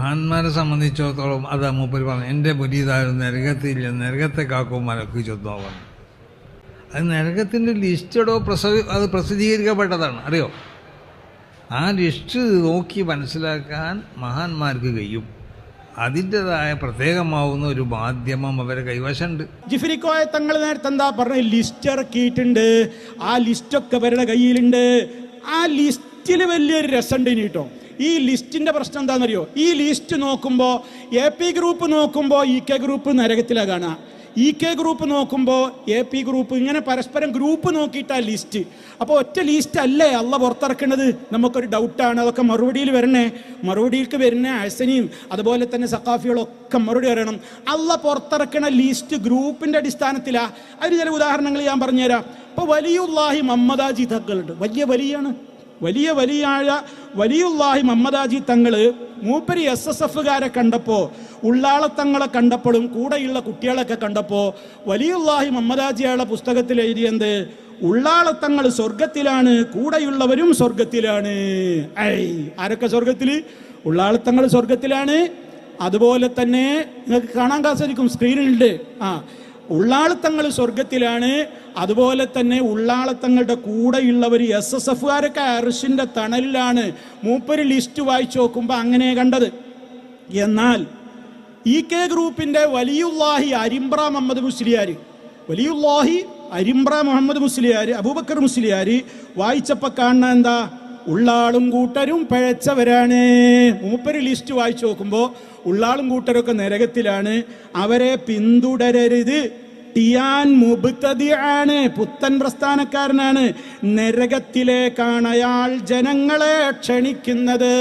മഹാന്മാരെ സംബന്ധിച്ചിടത്തോളം അത് മൂപ്പര് പറഞ്ഞു എന്റെ മുരീതാരും നരകത്തില്ല. നരകത്തെ കാക്കും മലക്ക് ചൊന്നോ പറഞ്ഞു അത് നരകത്തിന്റെ ലിസ്റ്റടോ പ്രസവ അത് പ്രസിദ്ധീകരിക്കപ്പെട്ടതാണ്. അറിയോ? ആ ലിസ്റ്റ് നോക്കി മനസ്സിലാക്കാൻ മഹാന്മാർക്ക് കഴിയും. അതിന്റെതായ പ്രത്യേകമാവുന്ന ഒരു മാധ്യമം അവരെ കൈവശമുണ്ട്. ജിഫിരിക്കോയ തങ്ങൾ നേരത്തെ എന്താ പറഞ്ഞ ലിസ്റ്റ് ഇറക്കിയിട്ടുണ്ട് ആ ലിസ്റ്റൊക്കെ അവരുടെ കയ്യിലുണ്ട്. ആ ലിസ്റ്റിൽ വലിയൊരു രസമുണ്ട് ഇനി കേട്ടോ. ഈ ലിസ്റ്റിന്റെ പ്രശ്നം എന്താണെന്നറിയോ? ഈ ലിസ്റ്റ് നോക്കുമ്പോൾ എ പി ഗ്രൂപ്പ് നോക്കുമ്പോൾ ഇ കെ ഗ്രൂപ്പ് നരകത്തിലാണ് കാണുക. ഇ കെ ഗ്രൂപ്പ് നോക്കുമ്പോൾ എ പി ഗ്രൂപ്പ് ഇങ്ങനെ പരസ്പരം ഗ്രൂപ്പ് നോക്കിയിട്ടാണ് ലിസ്റ്റ് അപ്പോൾ ഒറ്റ ലിസ്റ്റ് അല്ലേ അല്ല പുറത്തിറക്കുന്നത്? നമുക്കൊരു ഡൗട്ടാണ് അതൊക്കെ മറുപടിയിൽ വരണേ. മറുപടിയിലേക്ക് വരുന്ന അസനിയും അതുപോലെ തന്നെ സക്കാഫികളൊക്കെ മറുപടി പറയണം. അല്ല പുറത്തിറക്കണ ലിസ്റ്റ് ഗ്രൂപ്പിന്റെ അടിസ്ഥാനത്തിലാണ് അതിന് ചില ഉദാഹരണങ്ങൾ ഞാൻ പറഞ്ഞുതരാം. അപ്പോൾ വലിയുള്ളാഹി മമ്മദാജി തങ്ങളുണ്ട്. വലിയ വലിയാണ്. വലിയ വലിയായ വലിയുള്ളാഹി മമ്മദാജി തങ്ങൾ മൂപ്പരി എസ് എസ് എഫുകാരെ കണ്ടപ്പോ ഉള്ളാളത്തങ്ങളെ കണ്ടപ്പോഴും കൂടെയുള്ള കുട്ടികളൊക്കെ കണ്ടപ്പോ വലിയുള്ളാഹി മമ്മദാജിയുടെ പുസ്തകത്തിൽ എഴുതിയത് ഉള്ളാളത്തങ്ങൾ സ്വർഗത്തിലാണ് കൂടെയുള്ളവരും സ്വർഗത്തിലാണ് ഐ ആരൊക്കെ സ്വർഗത്തിൽ ഉള്ളാളത്തങ്ങൾ സ്വർഗത്തിലാണ് അതുപോലെ തന്നെ നിങ്ങൾക്ക് കാണാൻ കാസരിക്കും സ്ക്രീനിലുണ്ട് ആ ഉള്ളാളത്തങ്ങൾ സ്വർഗത്തിലാണ്. അതുപോലെ തന്നെ ഉള്ളാളത്തങ്ങളുടെ കൂടെയുള്ളവർ എസ് എസ് എഫുകാരൊക്കെ അർഷിന്റെ തണലിലാണ്. മൂപ്പര് ലിസ്റ്റ് വായിച്ചു നോക്കുമ്പോൾ അങ്ങനെ കണ്ടത്. എന്നാൽ ഇ കെ ഗ്രൂപ്പിന്റെ വലിയുല്ലാഹി അരിമ്പ്ര മുഹമ്മദ് മുസ്ലിയാർ വലിയുല്ലാഹി അരിമ്പ്ര മുഹമ്മദ് മുസ്ലിയാർ അബൂബക്കർ മുസ്ലിയാർ വായിച്ചപ്പോൾ കാണുന്ന എന്താ? ഉള്ളാളും കൂട്ടരും പഴച്ചവരാണ്. മൂപ്പര് ലിസ്റ്റ് വായിച്ചു നോക്കുമ്പോൾ ഉള്ളാളും കൂട്ടരൊക്കെ നരകത്തിലാണ്. അവരെ പിന്തുടരരുത്. ടിയാൻ മുബുത്തതിയാണ് പുത്തൻ പ്രസ്ഥാനക്കാരനാണ്. നരകത്തിലേക്കാണ് അയാൾ ജനങ്ങളെ ക്ഷണിക്കുന്നത്.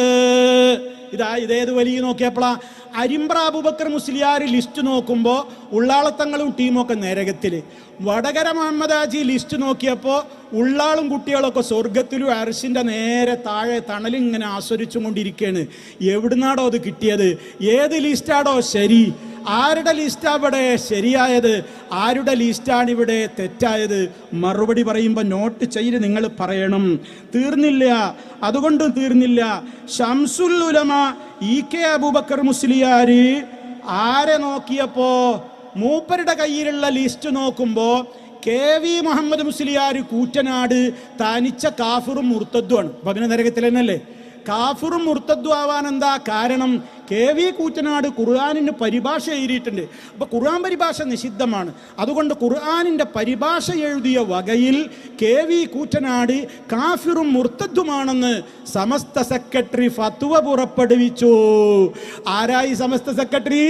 ഇതാ ഇതേത് വലിയ നോക്കിയപ്പോളാ. അരിമ്പ്ര അബൂബക്കർ മുസ്ലിയാർ ലിസ്റ്റ് നോക്കുമ്പോൾ ഉള്ളാളത്തങ്ങളും ടീമൊക്കെ നരകത്തിൽ വടകര മുഹമ്മദ് ആജി ലിസ്റ്റ് നോക്കിയപ്പോൾ ഉള്ളാളും കുട്ടികളൊക്കെ സ്വർഗത്തിലും അരശിന്റെ നേരെ താഴെ തണലിങ്ങനെ ആസ്വദിച്ചും കൊണ്ടിരിക്കുകയാണ് എവിടുന്നാടോ അത് കിട്ടിയത്? ഏത് ലിസ്റ്റാടോ ശരി. ആരുടെ ലിസ്റ്റാവിടെ ശരിയായത്? ആരുടെ ലിസ്റ്റാണ് ഇവിടെ തെറ്റായത്? മറുപടി പറയുമ്പോൾ നോട്ട് ചെയ്ത് നിങ്ങൾ പറയണം. തീർന്നില്ല. അതുകൊണ്ട് തീർന്നില്ല. ഷംസുൽ ഉലമ ഇ കെ അബൂബക്കർ മുസ്ലിയാര് ആരെ നോക്കിയപ്പോ? മൂപ്പരുടെ കയ്യിലുള്ള ലിസ്റ്റ് നോക്കുമ്പോൾ കെ വി മുഹമ്മദ് മുസ്ലിയാർ കൂറ്റനാട് തനിച്ച കാഫിറും മുർത്തദ്വാണ് ഭഗ്ന നരകത്തിൽ തന്നെയല്ലേ കാഫിറും മുർത്തദ്വാവാൻ എന്താ കാരണം? കെ വി കൂറ്റനാട് ഖുർആാനിന് പരിഭാഷ എഴുതിയിട്ടുണ്ട്. അപ്പോൾ ഖുർആൻ പരിഭാഷ നിഷിദ്ധമാണ്. അതുകൊണ്ട് ഖുർആാനിന്റെ പരിഭാഷ എഴുതിയ വകയിൽ കെ വി കൂറ്റനാട് കാഫിറും മുർത്തദ്ദുമാണെന്ന് സമസ്ത സെക്രട്ടറി ഫത്വ പുറപ്പെടുവിച്ചു. ആരായി സമസ്ത സെക്രട്ടറി?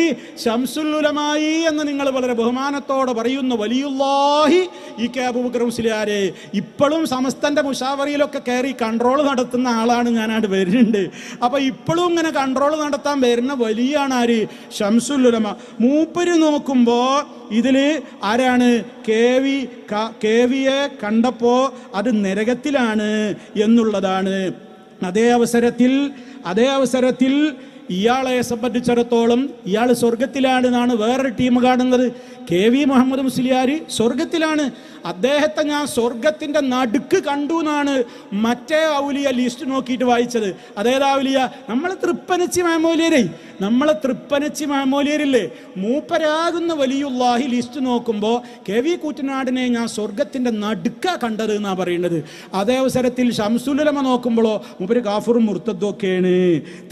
ഷംസുല്ലുലമായി എന്ന് നിങ്ങൾ വളരെ ബഹുമാനത്തോടെ പറയുന്ന. വലിയുല്ലാഹി ഈ കെ അബൂബക്കർ ഇപ്പോഴും സമസ്തന്റെ മുഷാവറിയിലൊക്കെ കയറി കൺട്രോൾ നടത്തുന്ന ആളാണ് ഞാനായിട്ട് വരുന്നുണ്ട്. അപ്പോൾ ഇപ്പോഴും ഇങ്ങനെ കൺട്രോൾ നടത്താൻ വരുന്ന വലിയാണ് ആര്? ഷംസുല്ലുലമ മൂപ്പര് നോക്കുമ്പോ ഇതിൽ ആരാണ്? കെ വി കെ വിയെ കണ്ടപ്പോ അത് നരകത്തിലാണ് എന്നുള്ളതാണ്. അതേ അവസരത്തിൽ അതേ അവസരത്തിൽ ഇയാളെ സംബന്ധിച്ചിടത്തോളം ഇയാൾ സ്വർഗത്തിലാണെന്നാണ് വേറൊരു ടീം കാണുന്നത്. കെ വി മുഹമ്മദ് മുസ്ലിയാർ സ്വർഗത്തിലാണ്. അദ്ദേഹത്തെ ഞാൻ സ്വർഗത്തിന്റെ നടുക്ക് കണ്ടു എന്നാണ് മറ്റേ ഔലിയ ലിസ്റ്റ് നോക്കിയിട്ട് വായിച്ചത്. അതേതാ ഔലിയ? നമ്മളെ തൃപ്പനച്ചി മാമോലിയരേ നമ്മളെ തൃപ്പനച്ചി മാമോലിയരില്ലേ? മൂപ്പരാകുന്ന വലിയുള്ളാഹി ലിസ്റ്റ് നോക്കുമ്പോൾ കെ വി കൂറ്റനാടിനെ ഞാൻ സ്വർഗത്തിന്റെ നടുക്ക കണ്ടത് എന്നാണ് പറയുന്നത് അതേ അവസരത്തിൽ ഷംസുലമ നോക്കുമ്പോഴോ മൂപ്പര് കാഫറും മുർത്തദ്ദൊക്കെയാണ്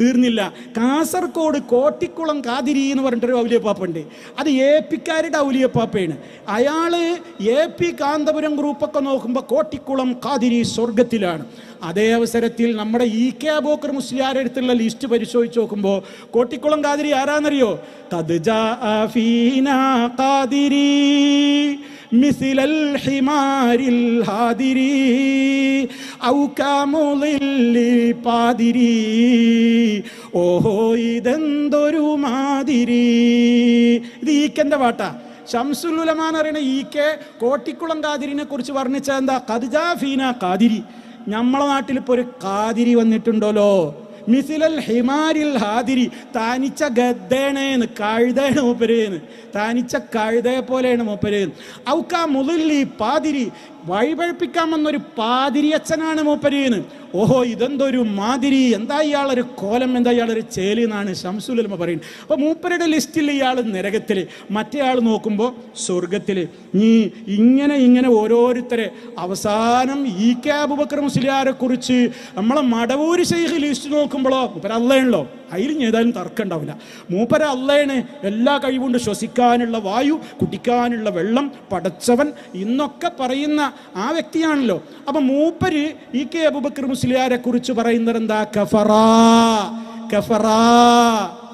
തീർന്നില്ല. കാസർഗോഡ് കോട്ടിക്കുളം കാതിരി എന്ന് പറഞ്ഞിട്ടൊരു ഔലിയപ്പാപ്പുണ്ട് അത് എ പിക്കാരുടെ ഔലിയപ്പാപ്പയാണ് അയാൾ എ പി കാന്തപുരം ഗ്രൂപ്പൊക്കെ നോക്കുമ്പോൾ കോട്ടിക്കുളം കാതിരി സ്വർഗത്തിലാണ്. അതേ അവസരത്തിൽ നമ്മുടെ ഇ കെ അബോക്കർ മുസ്ലിയാരുടെ അടുത്തുള്ള ലിസ്റ്റ് പരിശോധിച്ച് നോക്കുമ്പോൾ കോട്ടിക്കുളം കാതിരി ആരാന്നറിയോ? ഖദ് ജാഅ ഫീനാ مثل الحمار الهادري أو كمظل പാതിരി ഓഹോ ഇതെന്തൊരു മാതിരി ഇത് ഈക്കന്റെ പാട്ടാ ഷംസുലുലമാൻ അറിയണ ഈ കെ കോട്ടിക്കുളം കാതിരിനെ കുറിച്ച് വർണ്ണിച്ച എന്താ കദിജാഫീന കാതിരി നമ്മളെ നാട്ടിൽ ഇപ്പോൾ ഒരു കാതിരി വന്നിട്ടുണ്ടല്ലോ മിസിലൽ ഹിമാരിൽ ഹാതിരി താനിച്ച ഗദ്ദേണേന്ന് കഴുതേണ് മൂപ്പരേന്ന്. താനിച്ച കഴുതയെ പോലെയാണ് മൂപ്പരേന്ന്. ഔക്കാ മുതല്ലി പാതിരി വഴിപഴപ്പിക്കാൻ വന്നൊരു പാതിരിയച്ഛനാണ് മൂപ്പരീന്ന്. ഓഹോ ഇതെന്തൊരു മാതിരി എന്താ ഇയാളൊരു കോലം എന്താ ഇയാളൊരു ചേലി എന്നാണ് ഷംസുലമ പറയുന്നത്. അപ്പോൾ മൂപ്പരുടെ ലിസ്റ്റിൽ ഇയാൾ നരകത്തിൽ മറ്റേ ആൾ നോക്കുമ്പോൾ സ്വർഗത്തിൽ. ഈ ഇങ്ങനെ ഇങ്ങനെ ഓരോരുത്തരെ അവസാനം ഈ ക്യാബ് അബുബക്കർ മുസ്ലിയാരെ കുറിച്ച് നമ്മളെ മടവൂര് ശൈഖ് ലിസ്റ്റ് നോക്കുമ്പോഴോ മൂപ്പര അല്ലയാണല്ലോ അതിൽ ഏതായാലും തർക്കം ഉണ്ടാവില്ല മൂപ്പര അല്ലയാണ് എല്ലാ കഴിവുണ്ട് ശ്വസിക്കാനുള്ള വായു കുടിക്കാനുള്ള വെള്ളം പടച്ചവൻ ഇന്നൊക്കെ പറയുന്ന ആ വ്യക്തിയാണല്ലോ. അപ്പം മൂപ്പര് ഈ കെ അബുബക്കർ മുസ്ലിയാരെ കുറിച്ച് പറയുന്നത് എന്താ? കഫറാ കഫറാ.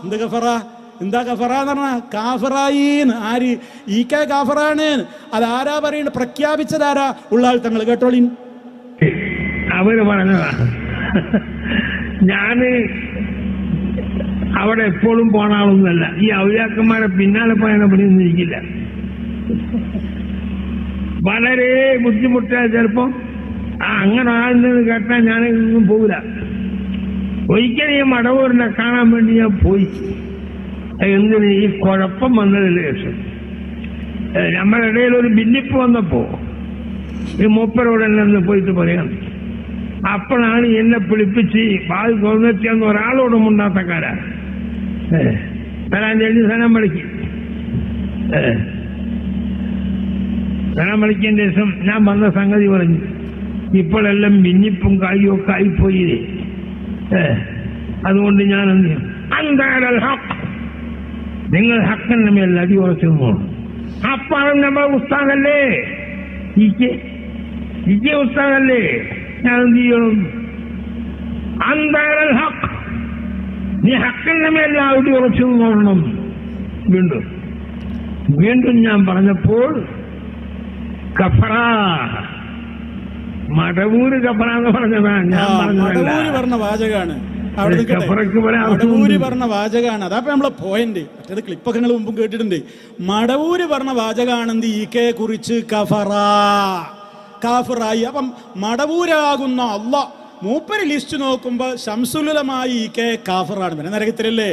എന്ത് കഫറാ? എന്താ കഫറ എന്ന് പറഞ്ഞാ? കാഫറായിന്ന്. ആര്? ഈ കെ കാഫറാണ്. അതാരാ പറയുന്നത് പ്രഖ്യാപിച്ചതാരാ ഉള്ള ആൾ തങ്ങൾ കേട്ടോളിൻ. അവർ പറഞ്ഞതാ. ഞാൻ അവിടെ എപ്പോഴും പോണ ആളൊന്നുമല്ല ഈ ഔലിയാക്കന്മാരെ പിന്നാലെ പോയാൽ പണിയൊന്നും ഇരിക്കില്ല. വളരെ ബുദ്ധിമുട്ടാ ചിലപ്പോ. ആ അങ്ങനെ ആളുണ്ടെന്ന് കേട്ടാൽ ഞാൻ ഇതൊന്നും പോകില്ല ഒരിക്കലും ഈ മടവൂരിനെ കാണാൻ വേണ്ടി ഞാൻ പോയി. എന്തിന്? ഈ കുഴപ്പം വന്നതിന് ശേഷം. നമ്മുടെ ഇടയിൽ ഒരു ഭിന്നിപ്പ് വന്നപ്പോ ഈ മൂപ്പരോടെ നിന്ന് പോയിട്ട് പറയാം അപ്പോഴാണ് എന്നെ പിടിപ്പിച്ച് ബാധി തോന്നിച്ചെന്ന് ഒരാളോടും ഉണ്ടാത്തക്കാരാ വരാൻ വേണ്ടി സനം വിളിക്കും. സനം വിളിക്കേണ്ട ദിവസം ഞാൻ വന്ന സംഗതി പറഞ്ഞു. ഇപ്പോഴെല്ലാം മിന്നിപ്പും കായും ഒക്കെ ആയിപ്പോയി അതുകൊണ്ട് ഞാൻ എന്ത് ചെയ്യും? നിങ്ങൾ ഹക്കന്റെ മേൽ അടി ഉറച്ചു പോകണം അപ്പാണ് നമ്മൾ ഉസ്താദല്ലേ? ഇക്ക് ഉസ്താദല്ലേ? ഞാൻ എന്ത് ചെയ്യണം? അന്താരൽ ഹക്ക് നീ ഹക്കന്റെ അടി ഉറച്ചു നോക്കണം വീണ്ടും. വീണ്ടും ഞാൻ പറഞ്ഞപ്പോൾ കഫറ. മടവൂര് കഫറ എന്ന് പറഞ്ഞതാ. ഞാൻ പറഞ്ഞ വാചകാണ്. മടവൂര്. പറഞ്ഞ വാചകാണ്. അതാ നമ്മളെ പോയിന്റ് മറ്റേത് ക്ലിപ്പൊക്കെ നിങ്ങൾ മുമ്പും കേട്ടിട്ടുണ്ട്. മടവൂര് പറഞ്ഞ വാചകാണെന്ത് ഈ കെ കുറിച്ച് കഫറ. കാഫറായി. അപ്പം മടവൂരാകുന്ന അല്ല മൂപ്പര് ലിസ്റ്റ് നോക്കുമ്പോ ശംസുലമായി കെ കാഫറാണ് പിന്നെ നരകത്തിലല്ലേ?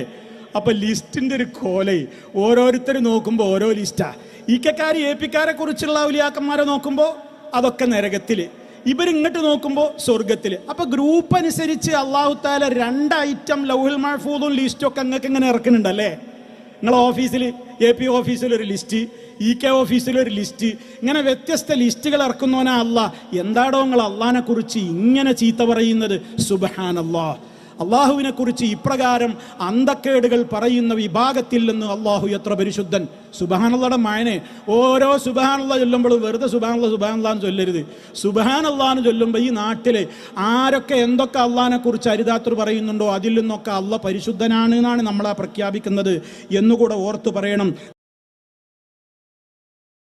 അപ്പൊ ലിസ്റ്റിന്റെ ഒരു കോലൈ. ഓരോരുത്തർ നോക്കുമ്പോ ഓരോ ലിസ്റ്റാ. ഈ കെക്കാര് എ പിക്കാരെ കുറിച്ചുള്ള ഔലിയാക്കന്മാരെ നോക്കുമ്പോ അതൊക്കെ നരകത്തിൽ. ഇവരിങ്ങോട്ട് നോക്കുമ്പോൾ സ്വർഗത്തിൽ അപ്പൊ ഗ്രൂപ്പ് അനുസരിച്ച് അള്ളാഹു താല രണ്ട് ഐറ്റം ലൗഹിൽ മഹഫൂദും ലിസ്റ്റും ഒക്കെ നിങ്ങൾക്ക് ഇങ്ങനെ ഇറക്കുന്നുണ്ടല്ലേ? നിങ്ങളെ ഓഫീസിൽ എ പി ഓഫീസിൽ ഒരു ലിസ്റ്റ്. ഇ കെ ഓഫീസിലൊരു ലിസ്റ്റ് ഇങ്ങനെ വ്യത്യസ്ത ലിസ്റ്റുകൾ ഇറക്കുന്നവനാ അല്ല എന്താടോ നിങ്ങൾ അള്ളഹാനെ കുറിച്ച് ഇങ്ങനെ ചീത്ത പറയുന്നത്? സുബഹാൻ അള്ളാഹ് അള്ളാഹുവിനെ കുറിച്ച് ഇപ്രകാരം അന്തക്കേടുകൾ പറയുന്ന വിഭാഗത്തിൽ നിന്ന് അള്ളാഹു എത്ര പരിശുദ്ധൻ. സുബാനുള്ളയുടെ മായനെ. ഓരോ സുബാനുള്ള ചൊല്ലുമ്പോഴും വെറുതെ സുബാനുള്ള സുബാനുള്ളാന്ന് ചൊല്ലരുത്. സുബാനുള്ളാന്ന് ചൊല്ലുമ്പോൾ ഈ നാട്ടിൽ ആരൊക്കെ എന്തൊക്കെ അള്ളഹാനെ കുറിച്ച് അരിദാത്ര പറയുന്നുണ്ടോ? അതിൽ നിന്നൊക്കെ അള്ള പരിശുദ്ധനാണ് എന്നാണ് നമ്മളെ പ്രഖ്യാപിക്കുന്നത്. എന്നുകൂടെ ഓർത്തു പറയണം.